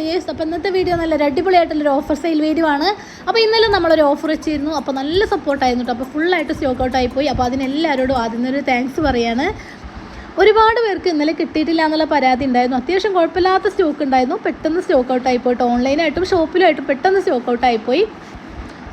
Dears അപ്പോൾ ഇന്നത്തെ video നല്ലൊരു അടിപൊളിയായിട്ടുള്ളൊരു ഓഫർ സെയിൽ വീഡിയോ ആണ്. അപ്പോൾ ഇന്നലെ നമ്മളൊരു ഓഫർ വെച്ചിരുന്നു. അപ്പോൾ നല്ല സപ്പോർട്ടായിരുന്നു കേട്ടോ അപ്പോൾ ഫുള്ളായിട്ട് സ്റ്റോക്ക് ഔട്ട് ആയിപ്പോയി അപ്പോൾ അതിനെല്ലാവരോടും ആദ്യം ഒരു താങ്ക്സ് പറയാണ്. ഒരുപാട് പേർക്ക് ഇന്നലെ കിട്ടിയിട്ടില്ല എന്നുള്ള പരാതി ഉണ്ടായിരുന്നു. അത്യാവശ്യം കുഴപ്പമില്ലാത്ത സ്റ്റോക്ക് ഉണ്ടായിരുന്നു. പെട്ടെന്ന് സ്റ്റോക്ക് ഔട്ട് പോയിട്ട് ഓൺലൈനായിട്ടും ഷോപ്പിലുമായിട്ടും പെട്ടെന്ന് സ്റ്റോക്ക് ഔട്ട് ആയിപ്പോയി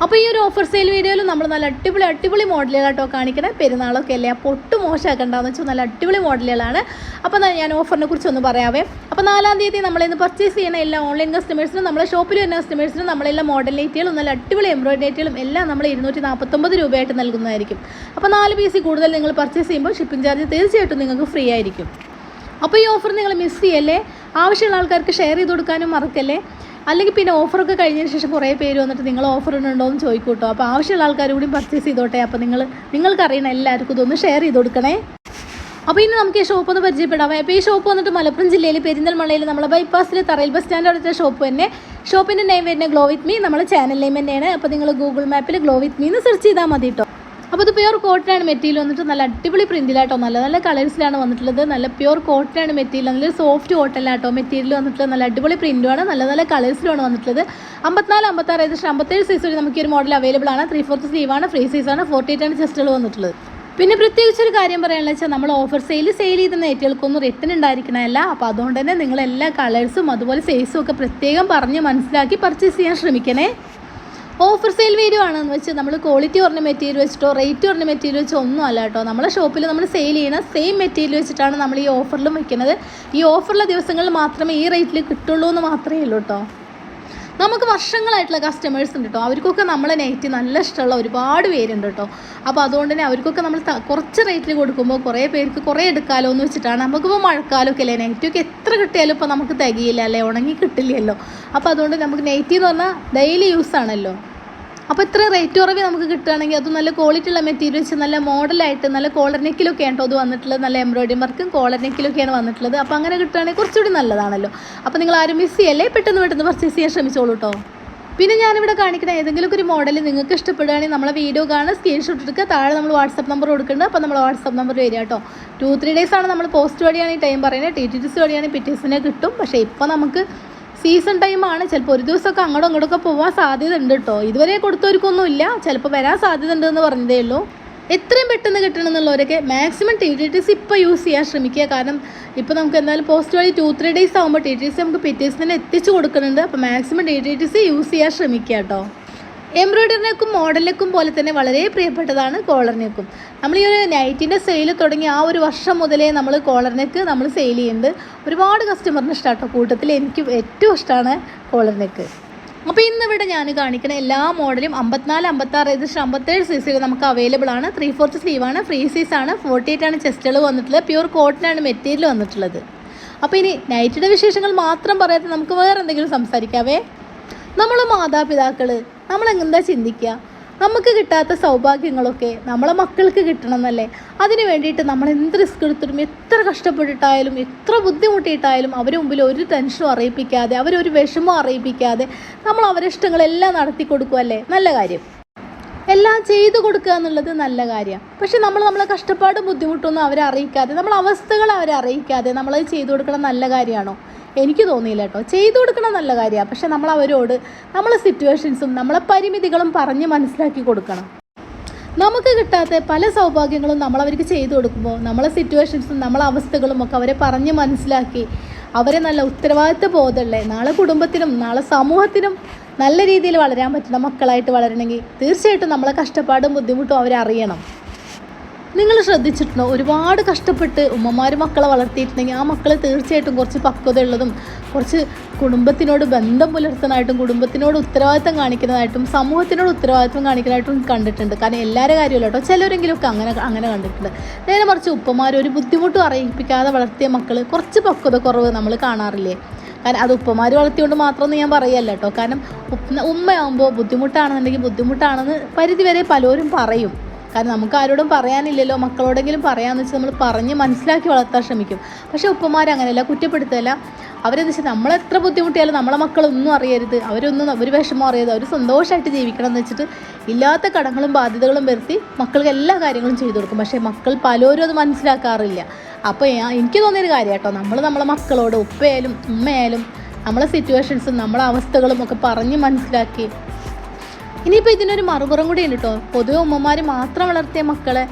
അപ്പോൾ ഈ ഒരു ഓഫർ സെയിൽ വീഡിയോയിൽ നമ്മൾ നല്ല അടിപൊളി അടിപൊളി മോഡലുകളാട്ടോ കാണിക്കണേ. പെരുന്നാളൊക്കെ അല്ലേ? അപ്പോൾ ഒട്ടും മോശമാക്കണ്ടെന്ന് വെച്ചാൽ നല്ല അടിപൊളി മോഡലുകളാണ്. അപ്പോൾ ഞാൻ ഓഫറിനെ കുറിച്ച് ഒന്ന് പറയാവേ. അപ്പോൾ നാലാം തീയതി നമ്മൾ ഇന്ന് പർച്ചേസ് ചെയ്യുന്ന എല്ലാ ഓൺലൈൻ കസ്റ്റമേഴ്സിനും നമ്മളെ ഷോപ്പിൽ വരുന്ന കസ്റ്റമേഴ്സിനും നമ്മളെല്ലാം മോഡൽ നെറ്റുകളും നല്ല അടിപൊളി എംബ്രോയിഡറി നെറ്റുകളും എല്ലാം നമ്മൾ ഇരുന്നൂറ്റി നാൽപ്പത്തൊമ്പത് രൂപയായിട്ട് നൽകുന്നതായിരിക്കും. അപ്പോൾ നാല് പീസ് കൂടുതൽ നിങ്ങൾ പർച്ചേസ് ചെയ്യുമ്പോൾ ഷിപ്പിംഗ് ചാർജ് തീർച്ചയായിട്ടും നിങ്ങൾക്ക് ഫ്രീ ആയിരിക്കും. അപ്പോൾ ഈ ഓഫർ നിങ്ങൾ മിസ് ചെയ്യല്ലേ? ആവശ്യമുള്ള ആൾക്കാർക്ക് ഷെയർ ചെയ്ത് കൊടുക്കാനും മറക്കല്ലേ? അല്ലെങ്കിൽ പിന്നെ ഓഫറൊക്കെ കഴിഞ്ഞതിന് ശേഷം കുറേ പേര് വന്നിട്ട് നിങ്ങൾ ഓഫർ ഉണ്ടോ എന്ന് ചോദിക്കൂട്ടോ. അപ്പോൾ ആവശ്യമുള്ള ആൾക്കാർ കൂടി പർച്ചേസ് ചെയ്തോട്ടെ. അപ്പോൾ നിങ്ങൾ നിങ്ങൾക്കറിയണ എല്ലാവർക്കും ഇതൊന്ന് ഷെയർ ചെയ്ത് കൊടുക്കണേ. അപ്പോൾ ഇനി നമുക്ക് ഈ ഷോപ്പ് ഒന്ന് പരിചയപ്പെടാം അപ്പോൾ ഈ ഷോപ്പ് വന്നിട്ട് മലപ്പുറം ജില്ലയിൽ പെരിന്തൽമണ്ണയിൽ നമ്മളെ ബൈപ്പാസിൽ തറയിൽ ബസ് സ്റ്റാൻഡ് അടുത്ത ഷോപ്പ് തന്നെ. ഷോപ്പിന്റെ നെയിം വരുന്നത് ഗ്ലോ വിത്ത് മീ നമ്മളെ ചാനൽ നെയിം തന്നെയാണ്. അപ്പോൾ നിങ്ങൾ ഗൂഗിൾ മാപ്പിൽ ഗ്ലോ വിത്ത് മീ എന്ന് സെർച്ച് ചെയ്താൽ മതി കേട്ടോ അപ്പോൾ ഇത് പ്യുവർ കോട്ടനാണ് മെറ്റീരിയൽ വന്നിട്ട് നല്ല അടിപൊളി പ്രിന്റിലാട്ടോ നല്ല നല്ല കളേഴ്സിലാണ് വന്നിട്ടുള്ളത്. നല്ല പ്യുവർ കോട്ടനാണ് മെറ്റീരിയൽ. നല്ല സോഫ്റ്റ് കോട്ടനിലാട്ടോ മെറ്റീരിയൽ വന്നിട്ടുള്ളത്. നല്ല അടിപൊളി പ്രിന്റുമാണ് നല്ല നല്ല കളേഴ്സിലാണ് വന്നിട്ടുള്ളത്. അമ്പത്തിനാല് അമ്പത്താറ് ഏകദേശം അമ്പത്തേഴ് സൈസ് വരെ നമുക്ക് ഈ ഒരു മോഡൽ അവൈലബിൾ ആണ്. ത്രീ ഫോർത്ത് ആണ് ഫ്രീ സൈസാണ് ഫോർട്ടി എയ്റ്റ് ആണ് ചെസ്റ്റുകൾ വന്നിട്ടുള്ളത്. പിന്നെ പ്രത്യേകിച്ച് ഒരു കാര്യം പറയാനുള്ള വെച്ചാൽ നമ്മൾ ഓഫർ സെയിൽ സെയിൽ ചെയ്ത നെറ്റുകൾക്കൊന്നും റിട്ടേൺ ഉണ്ടായിരിക്കണമല്ല അപ്പോൾ അതുകൊണ്ട് തന്നെ നിങ്ങൾ എല്ലാ കളേഴ്സും അതുപോലെ സൈസും ഒക്കെ പ്രത്യേകം പറഞ്ഞ് മനസ്സിലാക്കി പർച്ചേസ് ചെയ്യാൻ ശ്രമിക്കണേ. ഓഫർ സെയിൽ വീഡിയോ ആണെന്ന് വെച്ചാൽ നമ്മൾ ക്വാളിറ്റി കുറഞ്ഞ മെറ്റീരിയൽ വെച്ചിട്ടോ റേറ്റ് കുറഞ്ഞ മെറ്റീരിയൽ വെച്ചോ ഒന്നും അല്ല കേട്ടോ. നമ്മളെ ഷോപ്പിൽ നമ്മൾ സെയിൽ ചെയ്യുന്ന സെയിം മെറ്റീരിയൽ വെച്ചിട്ടാണ് നമ്മൾ ഈ ഓഫറിലും വെക്കുന്നത്. ഈ ഓഫറുള്ള ദിവസങ്ങളിൽ മാത്രമേ ഈ റേറ്റിൽ കിട്ടുള്ളൂ എന്ന് മാത്രമേ ഉള്ളൂ കേട്ടോ. നമുക്ക് വർഷങ്ങളായിട്ടുള്ള കസ്റ്റമേഴ്സ് ഉണ്ട് കേട്ടോ. അവർക്കൊക്കെ നമ്മളെ നെറ്റ് നല്ല ഇഷ്ടമുള്ള ഒരുപാട് പേരുണ്ട് കേട്ടോ. അപ്പോൾ അതുകൊണ്ട് തന്നെ അവർക്കൊക്കെ നമ്മൾ കുറച്ച് റേറ്റിൽ കൊടുക്കുമ്പോൾ കുറേ പേർക്ക് കുറേ എടുക്കാമല്ലോ എന്ന് വെച്ചിട്ടാണ് നമുക്കിപ്പോൾ മഴക്കാലമൊക്കെ അല്ലേ? നെറ്റൊക്കെ എത്ര കിട്ടിയാലും ഇപ്പോൾ നമുക്ക് തികയില്ല അല്ലേ? ഉണങ്ങി കിട്ടില്ലല്ലോ. അപ്പോൾ അതുകൊണ്ട് നമുക്ക് നെറ്റ് എന്ന് പറഞ്ഞാൽ ഡെയിലി യൂസ് ആണല്ലോ. അപ്പോൾ ഇത്ര റേറ്റ് കുറവ് നമുക്ക് കിട്ടുകയാണെങ്കിൽ അത് നല്ല ക്വാളിറ്റി ഉള്ള മെറ്റീരിയൽസ് നല്ല മോഡലായിട്ട് നല്ല കോളർ നെക്കിലൊക്കെ കേട്ടോ അത് വന്നിട്ടുള്ളത്. നല്ല എംബ്രോയിഡറി വർക്കും കോളർ നെക്കിലൊക്കെയാണ് വന്നിട്ടുള്ളത്. അപ്പോൾ അങ്ങനെ കിട്ടുകയാണെങ്കിൽ കുറച്ചുകൂടി നല്ലതാണല്ലോ. അപ്പോൾ നിങ്ങൾ ആരും മിസ് ചെയ്യല്ലേ? പെട്ടെന്ന് പെട്ടെന്ന് പർച്ചേസ് ചെയ്യാൻ ശ്രമിച്ചോളൂ കേട്ടോ പിന്നെ ഞാനിവിടെ കാണിക്കുന്ന ഏതെങ്കിലും ഒരു മോഡൽ നിങ്ങൾക്ക് ഇഷ്ടപ്പെടുകയാണെങ്കിൽ നമ്മളെ വീഡിയോ കാണുക സ്ക്രീൻഷോട്ട് എടുക്കുക. താഴെ നമ്മൾ വാട്സപ്പ് നമ്പർ കൊടുക്കുന്നുണ്ട്. അപ്പോൾ നമ്മൾ വാട്സപ്പ് നമ്പർ വരിക കേട്ടോ ടു ത്രീ ഡേയ്സ് ആണ് നമ്മൾ പോസ്റ്റ് വഴിയാണ് ഈ ടൈം പറയുന്നത്. ടി ടി ടി സി വഴിയാണ് പിറ്റേഴ്സിനെ കിട്ടും. പക്ഷേ ഇപ്പോൾ നമുക്ക് സീസൺ ടൈമാണ് ചിലപ്പോൾ ഒരു ദിവസമൊക്കെ അങ്ങോട്ടും ഇങ്ങോട്ടൊക്കെ പോകാൻ സാധ്യത ഉണ്ട് കേട്ടോ ഇതുവരെ കൊടുത്തവർക്കൊന്നും ഇല്ല ചിലപ്പോൾ വരാൻ സാധ്യത ഉണ്ട് എന്ന് പറഞ്ഞതേ ഉള്ളൂ. എത്രയും പെട്ടെന്ന് കിട്ടണം എന്നുള്ളവരൊക്കെ maximum T T T C ഇപ്പോൾ യൂസ് ചെയ്യാൻ ശ്രമിക്കുക. കാരണം ഇപ്പോൾ നമുക്ക് എന്തായാലും പോസ്റ്റ് വഴി ടു ത്രീ ഡേയ്സ് ആകുമ്പോൾ ടി ടി സി നമുക്ക് പിറ്റേഴ്സിനെ എത്തിച്ചു കൊടുക്കുന്നുണ്ട്. അപ്പോൾ maximum T T T C use ചെയ്യാൻ ശ്രമിക്കുക കേട്ടോ എംബ്രോയിഡറിനെക്കും മോഡലിനെക്കും പോലെ തന്നെ വളരെ പ്രിയപ്പെട്ടതാണ് കോളർ നെക്കും നമ്മൾ ഈ ഒരു നൈറ്റിന്റെ സെയിൽ തുടങ്ങി ആ ഒരു വർഷം മുതലേ നമ്മൾ കോളർ നെക്ക് നമ്മൾ സെയിൽ ചെയ്യുന്നുണ്ട് ഒരുപാട് കസ്റ്റമറിന് ഇഷ്ടമാട്ടോ കൂട്ടത്തിൽ എനിക്ക് ഏറ്റവും ഇഷ്ടമാണ് കോളർ നെക്ക് അപ്പോൾ ഇന്നിവിടെ ഞാൻ കാണിക്കുന്ന എല്ലാ മോഡലും അമ്പത്തിനാല് അമ്പത്താറ് ഏകദേശം അമ്പത്തേഴ് സൈസുകൾ നമുക്ക് അവൈലബിൾ ആണ്. ത്രീ ഫോർത്ത് ആണ്, ഫ്രീ സൈസ് ആണ് ഫോർട്ടി എയ്റ്റ് ആണ് ചെസ്റ്റുകൾ വന്നിട്ടുള്ളത് പ്യൂർ കോട്ടനാണ് മെറ്റീരിയൽ വന്നിട്ടുള്ളത്. അപ്പോൾ ഇനി നൈറ്റിയുടെ വിശേഷങ്ങൾ മാത്രം പറയാതെ നമുക്ക് വേറെ എന്തെങ്കിലും സംസാരിക്കാവേ? നമ്മൾ മാതാപിതാക്കൾ നമ്മൾ എന്താ ചിന്തിക്കുക നമുക്ക് കിട്ടാത്ത സൗഭാഗ്യങ്ങളൊക്കെ നമ്മളെ മക്കൾക്ക് കിട്ടണം എന്നല്ലേ അതിന് വേണ്ടിയിട്ട് നമ്മൾ എന്ത് റിസ്ക് എടുത്തിട്ടും എത്ര കഷ്ടപ്പെട്ടിട്ടായാലും എത്ര ബുദ്ധിമുട്ടിയിട്ടായാലും അവരെ മുമ്പിൽ ഒരു ടെൻഷനും അറിയിപ്പിക്കാതെ അവരൊരു വിഷമവും അറിയിപ്പിക്കാതെ നമ്മൾ അവരെ ഇഷ്ടങ്ങളെല്ലാം നടത്തി കൊടുക്കുമല്ലേ നല്ല കാര്യം. എല്ലാം ചെയ്തു കൊടുക്കുക എന്നുള്ളത് നല്ല കാര്യമാണ് പക്ഷെ നമ്മൾ നമ്മളെ കഷ്ടപ്പാടും ബുദ്ധിമുട്ടൊന്നും അവരെ അറിയിക്കാതെ നമ്മളെ അവസ്ഥകൾ അവരെ അറിയിക്കാതെ നമ്മളത് ചെയ്തു കൊടുക്കണം നല്ല കാര്യമാണോ? എനിക്ക് തോന്നിയില്ല കേട്ടോ. ചെയ്തു കൊടുക്കണം നല്ല കാര്യമാണ് പക്ഷെ നമ്മൾ അവരോട് നമ്മളെ സിറ്റുവേഷൻസും നമ്മളെ പരിമിതികളും പറഞ്ഞ് മനസ്സിലാക്കി കൊടുക്കണം. നമുക്ക് കിട്ടാത്ത പല സൗഭാഗ്യങ്ങളും നമ്മൾ അവർക്ക് ചെയ്തു കൊടുക്കുമ്പോൾ നമ്മളെ സിറ്റുവേഷൻസും നമ്മളെ അവസ്ഥകളും ഒക്കെ അവരെ പറഞ്ഞ് മനസ്സിലാക്കി അവരെ നല്ല ഉത്തരവാദിത്വ ബോധമുള്ള നാളെ കുടുംബത്തിനും നാളെ സമൂഹത്തിനും നല്ല രീതിയിൽ വളരാൻ പറ്റുന്ന മക്കളായിട്ട് വളരണമെങ്കിൽ തീർച്ചയായിട്ടും നമ്മളെ കഷ്ടപ്പാടും ബുദ്ധിമുട്ടും അവരറിയണം. നിങ്ങൾ ശ്രദ്ധിച്ചിട്ടുണ്ടോ? ഒരുപാട് കഷ്ടപ്പെട്ട് ഉമ്മമാർ മക്കളെ വളർത്തിയിട്ടുണ്ടെങ്കിൽ ആ മക്കളെ തീർച്ചയായിട്ടും കുറച്ച് പക്വതയുള്ളതും കുറച്ച് കുടുംബത്തിനോട് ബന്ധം പുലർത്തുന്നതായിട്ടും കുടുംബത്തിനോട് ഉത്തരവാദിത്തം കാണിക്കുന്നതായിട്ടും സമൂഹത്തിനോട് ഉത്തരവാദിത്തം കാണിക്കുന്നതായിട്ടും കണ്ടിട്ടുണ്ട്. കാരണം എല്ലാവരുടെ കാര്യമല്ല കേട്ടോ. ചിലരെങ്കിലുമൊക്കെ അങ്ങനെ അങ്ങനെ കണ്ടിട്ടുണ്ട്. നേരെ മറിച്ച് ഉപ്പമാർ ഒരു ബുദ്ധിമുട്ടും അറിയിപ്പിക്കാതെ വളർത്തിയ മക്കൾ കുറച്ച് പക്വത കുറവ് നമ്മൾ കാണാറില്ലേ? കാരണം അത് ഉപ്പമാർ വളർത്തിയോണ്ട് മാത്രമൊന്നും ഞാൻ പറയല്ല കേട്ടോ. കാരണം ഉമ്മയാകുമ്പോൾ ബുദ്ധിമുട്ടാണെന്നുണ്ടെങ്കിൽ ബുദ്ധിമുട്ടാണെന്ന് പരിധിവരെ പലരും പറയും. കാരണം നമുക്ക് ആരോടും പറയാനില്ലല്ലോ. മക്കളോടെങ്കിലും പറയാമെന്ന് വെച്ചാൽ നമ്മൾ പറഞ്ഞ് മനസ്സിലാക്കി വളർത്താൻ ശ്രമിക്കും. പക്ഷേ ഉപ്പമാർ അങ്ങനെയല്ല കുറ്റപ്പെടുത്തല്ല. അവരെന്ന് വെച്ചാൽ നമ്മളെത്ര ബുദ്ധിമുട്ടിയാലും നമ്മളെ മക്കളൊന്നും അറിയരുത്. അവരൊന്നും ഒരു വിഷമം അറിയരുത്. അവർ സന്തോഷമായിട്ട് ജീവിക്കണം എന്ന് വെച്ചിട്ട് ഇല്ലാത്ത കടങ്ങളും ബാധ്യതകളും വരുത്തി മക്കൾക്ക് എല്ലാ കാര്യങ്ങളും ചെയ്തു കൊടുക്കും. പക്ഷേ മക്കൾ പലരും അത് മനസ്സിലാക്കാറില്ല. അപ്പോൾ എനിക്ക് തോന്നിയൊരു കാര്യം കേട്ടോ. നമ്മൾ നമ്മളെ മക്കളോട് ഉപ്പയായാലും ഉമ്മയായാലും നമ്മളെ സിറ്റുവേഷൻസും നമ്മളെ അവസ്ഥകളും ഒക്കെ പറഞ്ഞ് മനസ്സിലാക്കി ഇനിയിപ്പോൾ ഇതിനൊരു മറുപുറം കൂടി ഉണ്ട് കേട്ടോ പൊതുവെ ഉമ്മമാർ മാത്രം വളർത്തിയ മക്കളെ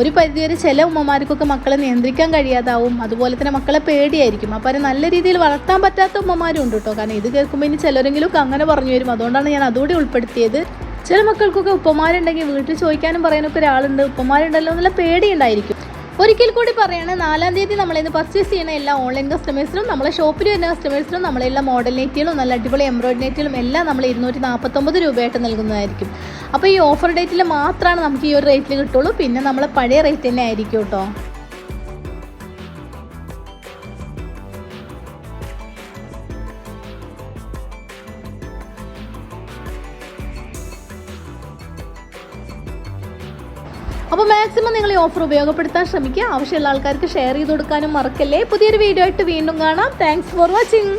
ഒരു പരിധിവരെ ചില ഉമ്മമാർക്കൊക്കെ മക്കളെ നിയന്ത്രിക്കാൻ കഴിയാതാവും അതുപോലെ തന്നെ മക്കളെ പേടിയായിരിക്കും. അപ്പോൾ അത് നല്ല രീതിയിൽ വളർത്താൻ പറ്റാത്ത ഉമ്മമാരും ഉണ്ട് കേട്ടോ കാരണം ഇത് കേൾക്കുമ്പോൾ ഇനി ചിലരെങ്കിലും അങ്ങനെ പറഞ്ഞു വരും. അതുകൊണ്ടാണ് ഞാൻ അതുകൂടി ഉൾപ്പെടുത്തിയത്. ചില മക്കൾക്കൊക്കെ ഉപ്പമാരുണ്ടെങ്കിൽ വീട്ടിൽ ചോദിക്കാനും പറയാനൊക്കെ ഒരാളുണ്ട്. ഉപ്പമാരുണ്ടല്ലോ എന്നുള്ള പേടിയുണ്ടായിരിക്കും ഒരിക്കൽ കൂടി പറയാണ് നാലാം തീയതി നമ്മളിന്ന് പർച്ചേസ് ചെയ്യുന്ന എല്ലാ ഓൺലൈൻ കസ്റ്റമേഴ്സിനും നമ്മളെ ഷോപ്പിൽ വരുന്ന കസ്റ്റമേഴ്സിനും നമ്മളെല്ലാം മോഡൽ നെറ്റുകളും നല്ല അടിപൊളി എംബ്രോയിഡറി നെറ്റുകളും എല്ലാം നമ്മൾ ഇരുന്നൂറ്റി നാൽപ്പത്തൊമ്പത് രൂപയായിട്ട് നൽകുന്നതായിരിക്കും. അപ്പോൾ ഈ ഓഫർ ഡേറ്റിൽ മാത്രമാണ് നമുക്ക് ഈ ഒരു റേറ്റിൽ കിട്ടുള്ളൂ. പിന്നെ നമ്മളെ പഴയ റേറ്റ് തന്നെ ആയിരിക്കും കേട്ടോ. അപ്പോൾ മാക്സിമം നിങ്ങൾ ഈ ഓഫർ ഉപയോഗപ്പെടുത്താൻ ശ്രമിക്കുക. ആവശ്യമുള്ള ആൾക്കാർക്ക് ഷെയർ ചെയ്ത് കൊടുക്കാനും മറക്കല്ലേ. പുതിയൊരു വീഡിയോ ആയിട്ട് വീണ്ടും കാണാം. Thanks for watching